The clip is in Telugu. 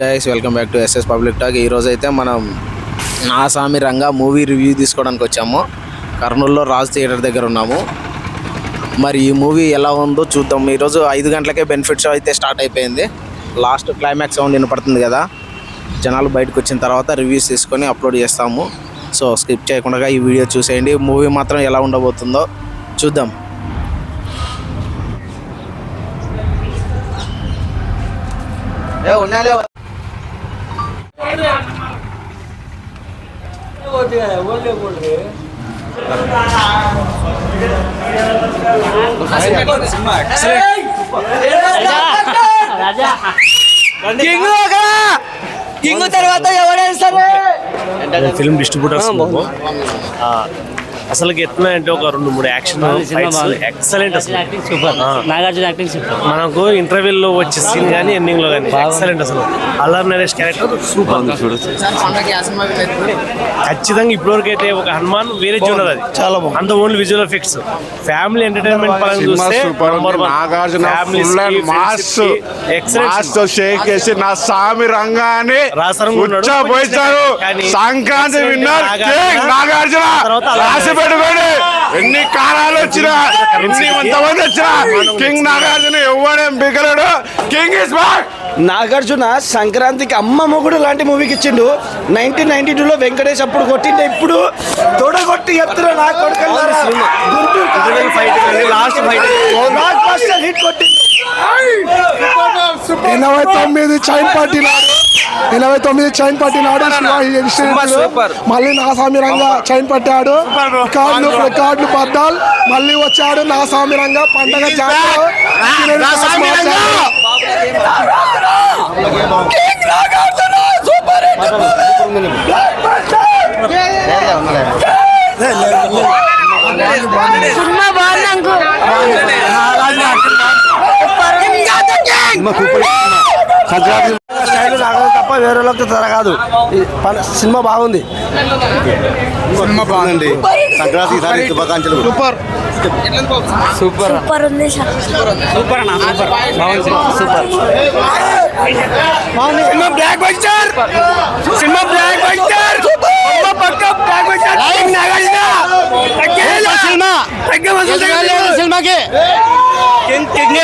Guys welcome back to SS public talk ఈరోజు అయితే మనం నాసామి రంగా మూవీ రివ్యూ తీసుకోవడానికి వచ్చాము. కర్నూలులో రాజ్ థియేటర్ దగ్గర ఉన్నాము. మరి ఈ మూవీ ఎలా ఉందో చూద్దాం. ఈరోజు ఐదు గంటలకే బెనిఫిట్ షో అయితే స్టార్ట్ అయిపోయింది. లాస్ట్ క్లైమాక్స్ సౌండ్ వినపడుతుంది కదా. జనాలు బయటకు వచ్చిన తర్వాత రివ్యూస్ తీసుకొని అప్లోడ్ చేస్తాము. సో స్కిప్ చేయకుండా ఈ వీడియో చూసేయండి. మూవీ మాత్రం ఎలా ఉండబోతుందో చూద్దాం. కింగ్ తర్వాత ఎవడేస్తారు ఫిల్మ్ డిస్ట్రిబ్యూటర్స్ అసలు ఎట్లా అంటే ఒక రెండు మూడు యాక్షన్ ఎక్సలెంట్ అసలు. సూపర్. ఆ. Nagarjuna acting super. మనకు ఇంటర్వెల్లో వచ్చే సీన్ కానీ ఎండింగ్లో కానీ ఎక్సలెంట్ అసలు. Allari Naresh character super. ఖచ్చితంగా ఇప్పటివరకు అయితే ఒక హనుమాన్ వేరే చూడదు అది. చాలా బాగుంది. అంత only visual effects family entertainment పరంగా చూస్తే. నాగార్జున ఎక్సలెంట్ షేక్ చేసి నా సామి రంగాన్ని రాసరంగా సంక్రాంతి విన్నర్ నాగార్జున తర్వాత అలా రాసి పెట్టుకోండి. ఎన్ని కాలాలు వచ్చినా ఎన్ని ఎంతమంది వచ్చినా కింగ్ నాగార్జున ఎవడేం బిగలడు కింగ్ ఇస్ బ్యాక్ నాగార్జున సంక్రాంతికి అమ్మ మొగుడు లాంటి మూవీకి ఇచ్చిండు. నైన్టీన్ నైన్టీ టూలో వెంకటేష్ అప్పుడు కొట్టిండే ఇప్పుడు తొడగొట్టి ఎత్తున నా ఫైట్ లాస్ట్ ఫైట్ హిట్ కొట్టింది ఎనభై తొమ్మిది చైన్ పట్టినాడు ఎనభై తొమ్మిది చైన్ పట్టినాడు శివ ఇన్స్టిట్యూట్ మళ్ళీ నా సామిరంగా చైన్ పట్టాడు. కార్డులు కార్డులు బద్దాల్ మళ్ళీ వచ్చాడు నా సామిరంగా పండగ సినిమా బాగుంది అంకు స్టైల్ రాగడం తప్ప వేరే వాళ్ళకి జరగదు ఈ పన- సినిమా బాగుంది. సూపర్. ఉంది sir. Cinema. Blockbuster cinema blockbuster అమ్మ పక్క బ్లాక్ బస్టర్ నాగార్జున. సినిమా? సినిమాకి? King king.